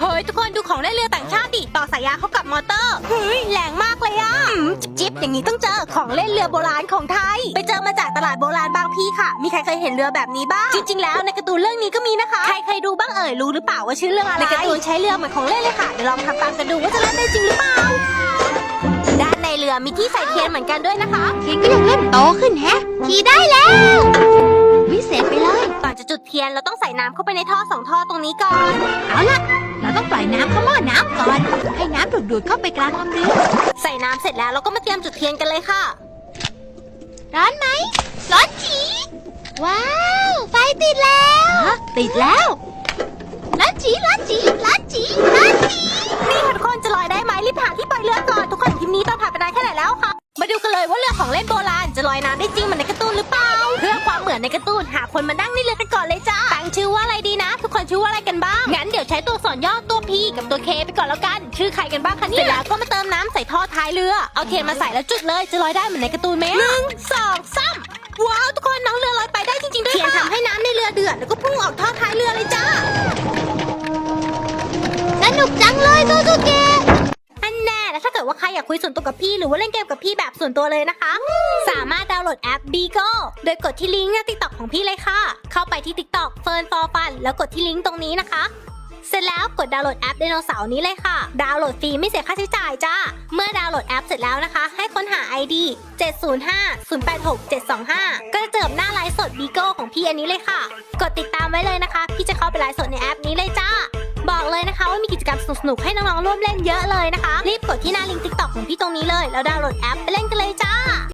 เฮ้ย ทุกคนดูของเล่นเรือต่างชาติดิต่อสายยางเข้ากับมอเตอร์เฮ้ยแรงมากเลยอะอืมจิ๊บๆอย่างนี้ต้องเจอของเล่นเรือโบราณของไทย ไปเจอมาจากตลาดโบราณบางพีค่ะ มีใครเคยเห็นเรือแบบนี้บ้าง จริง ๆ แล้วในการ์ตูนเรื่องนี้ก็มีนะคะ ใครเคยดูบ้างเอ่ยรู้หรือเปล่าว่าชื่อเรื่องอะไรในการ์ตูนใช้เรือเหมือนของเล่นเลยค่ะเดี๋ยวลองทำตามกันดูว่าจะเล่นได้จริงหรือเปล่าด้านในเรือมีที่ใส่เทียนเหมือนกันด้วยนะคะเทียนก็ยังเริ่มโตขึ้นแฮะขี่ได้แล้ววิเศษไปเลยก่อนจะจุดเทียนเราต้องใส่น้ำเข้าไปในท่อสองท่อตรงนี้ก่อนเอาล่ะ เราต้องปล่อยน้ำเข้าหม้อน้ำก่อน ให้น้ำดูดๆเข้าไปกลางลำเรือใส่น้ำเสร็จแล้วเราก็มาเตรียมจุดเทียนกันเลยค่ะ ร้อนไหมร้อนจีว้าว ไฟติดแล้วติดแล้วร้อนจีร้อนจีร้อนจีร้อนจีนี่ค่ะทุกคนจะลอยได้ไหมรีบหาที่ปล่อยเรือก่อนทุกคนคลิปนี้ตอนผ่านไปนานแค่ไหนแล้วคะมาดูกันเลยว่าเรือของเล่นโบราณจะลอยน้ำได้จริงเหมือนในการ์ตูนหรือเปล่า เพื่อความเหมือนในการ์ตูนหาคนมานั่งในเรือกันก่อนเลยจ้าตั้งชื่อว่าอะไร ใช้ตัวสอนย่อตัว P กับตัว K ไปก่อนแล้วกัน ชื่อใครกันบ้างคะเนี่ยเสร็จแล้วก็มาเติมน้ำใส่ท่อท้ายเรือ เอาเทียนมาใส่แล้วจุดเลย จะลอยได้เหมือนในการ์ตูนไหมหนึ่งสองสามว้าวทุกคนน้องเรือลอยไปได้จริงๆด้วยค่ะเทียนทำให้น้ำในเรือเดือดแล้วก็พุ่งออกท่อท้ายเรือเลยจ้าสนุกจังเลยโซซูเกะอันแน่แล้วถ้าเกิดว่าใครอยากคุยส่วนตัวกับพี่หรือว่าเล่นเกมกับพี่แบบส่วนตัวเลยนะคะ สามารถดาวน์โหลดแอป Bigo โดยกดที่ลิงก์ใน TikTok ของพี่เลยค่ะ เข้าไปที่ TikTok เฟิร์นฟอร์ฟันแล้วกดที่ลิงก์ตรงนี้นะคะ เสร็จแล้วกดดาวน์โหลดแอปไดโนเสาร์นี้เลยค่ะ ดาวน์โหลดฟรีไม่เสียค่าใช้จ่ายจ้า เมื่อดาวน์โหลดแอปเสร็จแล้วนะคะ ให้ค้นหา ID 705-086-725 ก็จะเจอหน้าไลฟ์สด Bigo ของพี่อันนี้เลยค่ะ กดติดตามไว้เลยนะคะ พี่จะเข้าไปไลฟ์สดในแอปนี้เลยจ้า บอกเลยนะคะว่ามีกิจกรรมสนุกๆให้น้องๆร่วมเล่นเยอะเลยนะคะ รีบกดที่หน้าลิงก์ TikTok ของพี่ตรงนี้เลย แล้วดาวน์โหลดแอปไปเล่นกันเลยจ้า